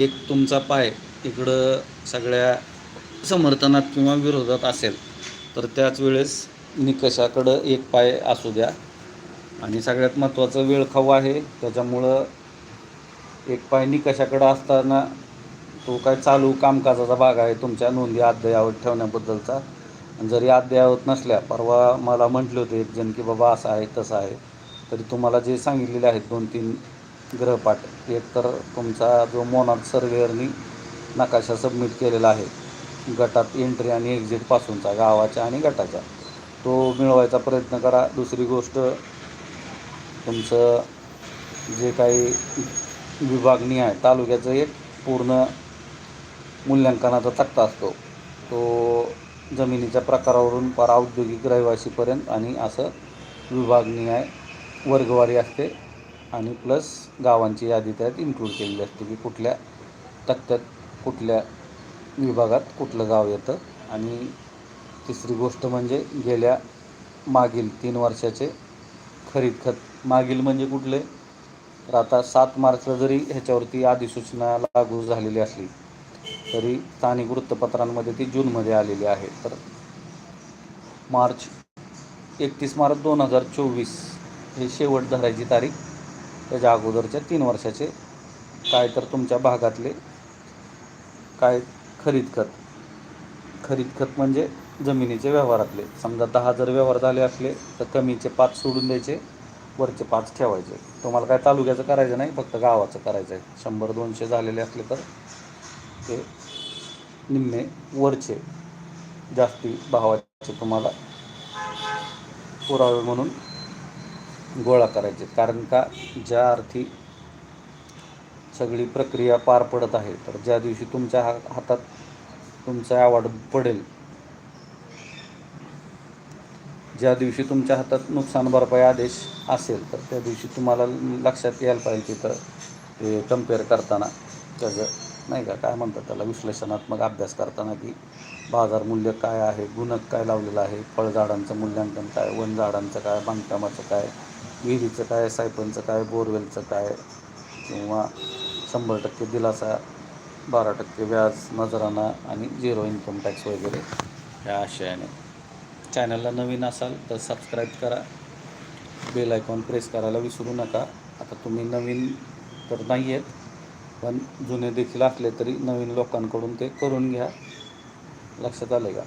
एक तुमचा पाय इकडं सगळ्या समर्थनात किंवा विरोधात असेल तर त्याच वेळेस निकषाकडं एक पाय असू द्या. आणि सगळ्यात महत्त्वाचं वेळखाऊ आहे त्याच्यामुळं एक पाय निकषाकडं असताना तो काय चालू कामकाजाचा भाग आहे तुमच्या नोंदी अद्ययावत ठेवण्याबद्दलचा. आणि जरी अद्ययावत नसल्या परवा मला म्हटले होते एक जण की बाबा असं आहे तसं आहे. तरी तुम्हाला जे सांगितलेले आहेत दोन तीन ग्रहपाठ. एक तर तुमचा जो मोनार्क सर्वेअरनी नकाशा सबमिट केलेला आहे गटात एंट्री आणि एक्झिटपासूनचा गावाच्या आणि गटाच्या तो मिळवायचा प्रयत्न करा. दुसरी गोष्ट तुमचं जे काही विभागणी आहे तालुक्याचं एक पूर्ण मूल्यांकनाचा तक्ता असतो. तो जमिनीच्या प्रकारावरून पार औद्योगिक रहिवासीपर्यंत आणि असं विभागणी आहे वर्गवारी असते. आणि प्लस गावांची यादी त्यात इन्क्लूड केलेली असते की कुठल्या तक्त्यात कुठल्या विभागात कुठलं गाव येतं. आणि तिसरी गोष्ट म्हणजे गेल्या मागील तीन वर्षाचे खरीद खत. मागील म्हणजे कुठले? तर आता सात मार्चला जरी ह्याच्यावरती अधिसूचना लागू झालेली असली तरी स्थानिक वृत्तपत्रांमध्ये ती जूनमध्ये आलेली आहे. तर मार्च एकतीस मार्च दोन हजार चोवीस हे शेवट धरायची तारीख. त्याच्या अगोदरच्या तीन वर्षाचे काय तर तुमच्या भागातले काय खरीद खत खरीद खत म्हणजे जमिनीचे व्यवहारातले. समजा दहा जर व्यवहार झाले असले तर कमीचे पाच सोडून द्यायचे वरचे पाच ठेवायचे. तुम्हाला काय तालुक्याचं करायचं नाही फक्त गावाचं करायचं आहे. शंभर दोनशे झालेले असले तर ते निम्मे वरचे जास्ती भावाचे तुम्हाला पुरावे म्हणून गोळा करायचे. कारण का ज्या अर्थी सगळी प्रक्रिया पार पडत आहे तर ज्या दिवशी तुमच्या हा हातात तुमचा अवॉर्ड पडेल ज्या दिवशी तुमच्या हातात नुकसान भरपाई आदेश असेल तर त्या दिवशी तुम्हाला लक्षात यायला पाहिजे तर ते कंपेअर करताना त्याचं नाही का काय म्हणतात त्याला विश्लेषणात्मक अभ्यास करताना की बाजार मूल्य काय आहे गुणक काय लावलेलं आहे फळझाडांचं मूल्यांकन काय वन झाडांचं काय बांधकामाचं काय विहिरीचं काय सायपनचं काय बोरवेलचं काय किंवा शंभर टक्के दिलासा बारा टक्के व्याज नजराना आणि झिरो इन्कम टॅक्स वगैरे ह्या आशयाने. चॅनलला नवीन असाल तर सबस्क्राईब करा. बेल आयकॉन प्रेस करायला विसरू नका. आता तुम्ही नवीन तर नाही आहेत पण जुने देखील असले तरी नवीन लोकांकडून ते करून घ्या. लक्षात आले का?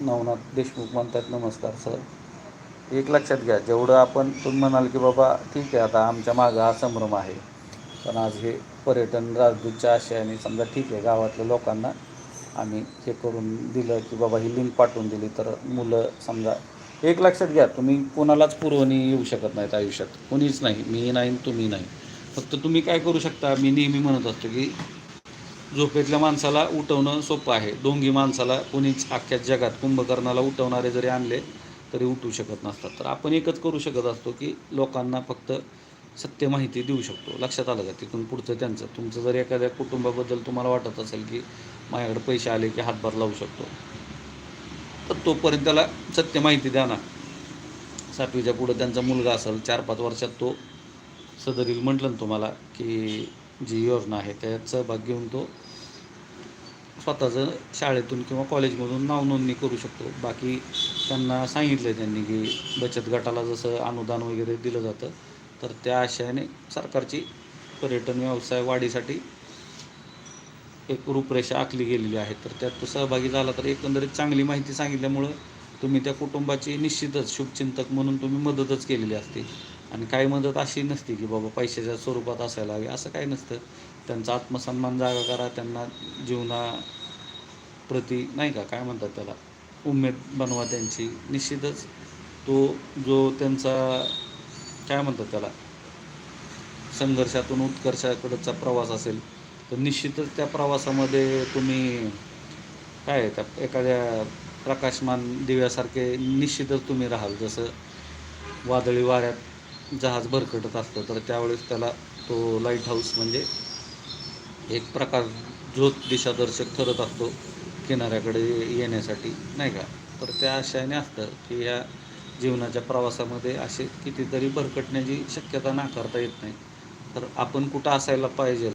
नवनाथ देशमुख म्हणतात नमस्कार सर. एक लक्षात घ्या जेवढं आपण तुम्ही म्हणाल की बाबा ठीक आहे आता आमच्या मागं हा संभ्रम आहे. पण आज हे पर्यटन राजदूतच्या आशयाने समजा ठीक आहे गावातल्या लोकांना आम्ही हे करून दिलं की बाबा ही लिंक पाठवून दिली तर मुलं समजा एक लक्षात घ्या तुम्ही कोणालाच पुरवणी येऊ शकत नाहीत आयुष्यात. कोणीच नाही मी नाही तुम्ही नाही. फक्त तुम्ही काय करू शकता? मी नेहमी म्हणत असतो की झोपेतल्या माणसाला उठवणं सोपं आहे. डोंगी माणसाला कोणीच अख्ख्या जगात कुंभकर्णाला उठवणारे जरी आणले तरी उठू शकत नसतात. तर आपण एकच करू शकत असतो की लोकांना फक्त सत्य माहिती देऊ शकतो. लक्षात आलं का? तिथून पुढचं त्यांचं. तुमचं जर एखाद्या कुटुंबाबद्दल तुम्हाला वाटत असेल की माझ्याकडे पैसे आले की हातभार लावू शकतो तर तोपर्यंत त्याला सत्य माहिती द्या ना. सातवीच्या पुढं त्यांचा मुलगा असेल चार पाच वर्षात तो सदरील म्हटलं ना तुम्हाला की जी योजना आहे त्यात सहभाग घेऊन तो स्वतःचं शाळेतून किंवा कॉलेजमधून नावनोंदणी करू शकतो. बाकी त्यांना सांगितलं आहे त्यांनी की बचत गटाला जसं अनुदान वगैरे दिलं जातं तर त्या आशयाने सरकारची पर्यटन व्यवसाय वाढीसाठी एक रूपरेषा आखली गेलेली आहे. तर त्यात तो सहभागी झाला तर एकंदरीत चांगली माहिती सांगितल्यामुळं तुम्ही त्या कुटुंबाची निश्चितच शुभचिंतक म्हणून तुम्ही मदतच केलेली असते. आणि काही मदत अशी नसते की बाबा पैशाच्या स्वरूपात असायला हवी असं काही नसतं. त्यांचा आत्मसन्मान जागा करा त्यांना जीवना प्रती नाही का काय म्हणतात त्याला उमेद बनवा त्यांची. निश्चितच तो जो त्यांचा काय म्हणतात त्याला संघर्षातून उत्कर्षाकडचा प्रवास असेल तर निश्चितच त्या प्रवासामध्ये तुम्ही काय त्या एखाद्या प्रकाशमान दिव्यासारखे निश्चितच तुम्ही राहाल. जसं वादळी वाऱ्यात जहाज भरकटत असतं तर त्यावेळेस त्याला तो लाइट हाऊस म्हणजे एक प्रकार झोत दिशादर्शक ठरत असतो किनाऱ्याकडे येण्यासाठी नाही का? तर त्या आशयाने असतं की ह्या जीवनाच्या प्रवासामध्ये असे कितीतरी भरकटण्याची शक्यता नाकारता येत नाही. तर आपण कुठं असायला पाहिजे?